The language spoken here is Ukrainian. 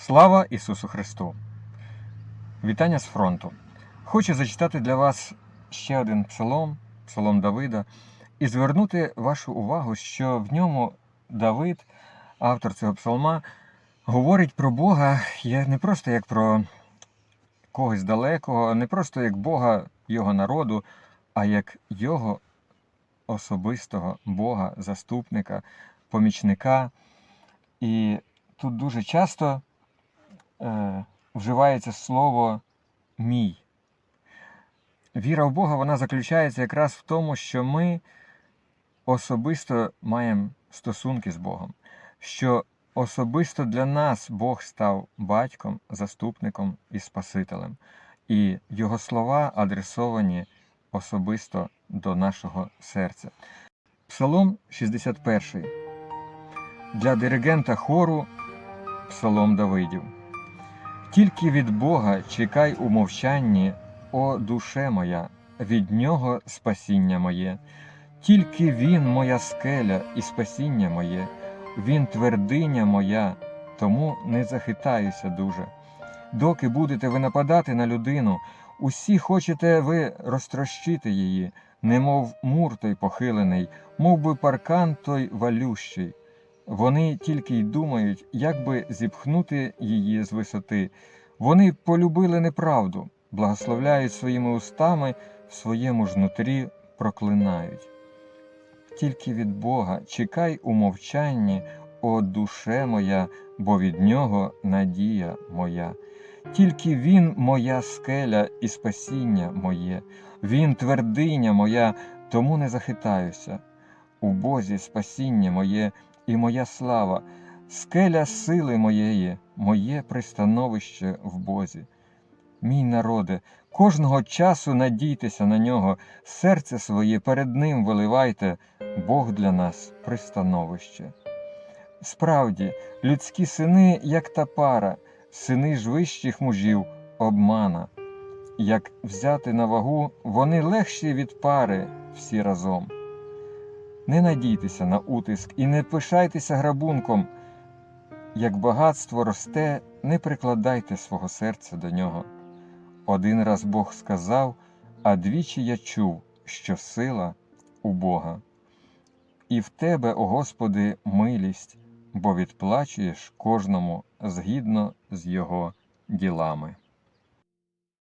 Слава Ісусу Христу! Вітання з фронту. Хочу зачитати для вас ще один псалом, псалом Давида, і звернути вашу увагу, що в ньому Давид, автор цього псалма, говорить про Бога не просто як про когось далекого, не просто як Бога Його народу, а як Його особистого Бога, заступника, помічника. І тут дуже часто е, вживається слово мій. Віра в Бога вона заключається якраз в тому, що ми особисто маємо стосунки з Богом, що особисто для нас Бог став батьком, заступником і Спасителем, і Його слова адресовані особисто до нашого серця. Псалом 61. Для диригента хору Псалом Давидів. Тільки від Бога чекай у мовчанні, о душе моя, від Нього спасіння моє. Тільки Він моя скеля і спасіння моє, Він твердиня моя, тому не захитаюся дуже. Доки будете ви нападати на людину, усі хочете ви розтрощити її, немов мур той похилений, мов би паркан той валющий. Вони тільки й думають, як би зіпхнути її з висоти. Вони полюбили неправду, благословляють своїми устами, в своєму ж нутрі проклинають. Тільки від Бога чекай у мовчанні, о душе моя, бо від нього надія моя. Тільки Він моя скеля і спасіння моє, Він твердиня моя, тому не захитаюся. У Бозі спасіння моє і моя слава, скеля сили моєї, моє пристановище в Бозі. Мій народе, кожного часу надійтеся на нього, серце своє перед ним виливайте, Бог для нас пристановище. Справді, людські сини, як та пара, сини ж вищих мужів обмана. Як взяти на вагу, вони легші від пари всі разом. Не надійтеся на утиск і не пишайтеся грабунком. Як багатство росте, не прикладайте свого серця до нього. Один раз Бог сказав, а двічі я чув, що сила у Бога. І в тебе, о Господи, милість, бо відплачуєш кожному згідно з його ділами.